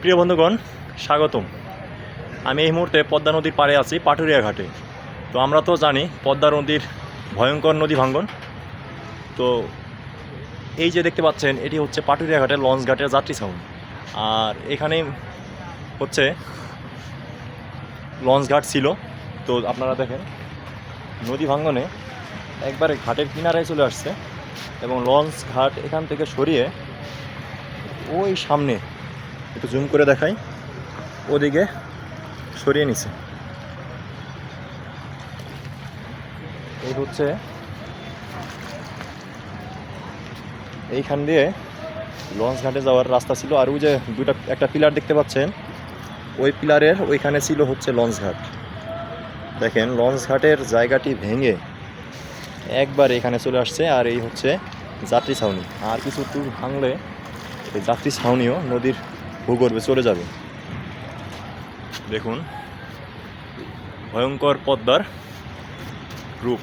প্রিয় বন্ধুগণ, স্বাগতম। আমি এই মুহূর্তে পদ্মা নদীর পাড়ে আছি পাটুরিয়া ঘাটে তো আমরা তো জানি, পদ্মা নদীর ভয়ঙ্কর নদী ভাঙ্গন। তো এই যে দেখতে পাচ্ছেন, এটি হচ্ছে পাটুরিয়া ঘাটের লঞ্চ ঘাটের যাত্রী সাউন্ড আর এখানে হচ্ছে লঞ্চ ঘাট ছিল। তো আপনারা দেখেন, নদী ভাঙ্গনে একবারে ঘাটের কিনারায় চলে আসছে এবং লঞ্চ ঘাট এখান থেকে সরিয়ে ওই সামনে একটু জুম করে দেখাই। ওদিকে সরিয়ে নিছে। এই হচ্ছে এইখান দিয়ে লঞ্চ ঘাটে যাওয়ার রাস্তা ছিল। আর ওই যে দুইটা, একটা পিলার দেখতে পাচ্ছেন, ওই পিলারের ওইখানে ছিল হচ্ছে লঞ্চ ঘাট। দেখেন, লঞ্চ ঘাটের জায়গাটি ভেঙে একবার এখানে চলে আসছে। আর এই হচ্ছে যাত্রী ছাউনি। আর কিছু টুর ভাঙলে এই যাত্রী ছাউনিও নদীর ভূগর্ভে চলে যাবে। দেখুন ভয়ঙ্কর পদ্মার রূপ।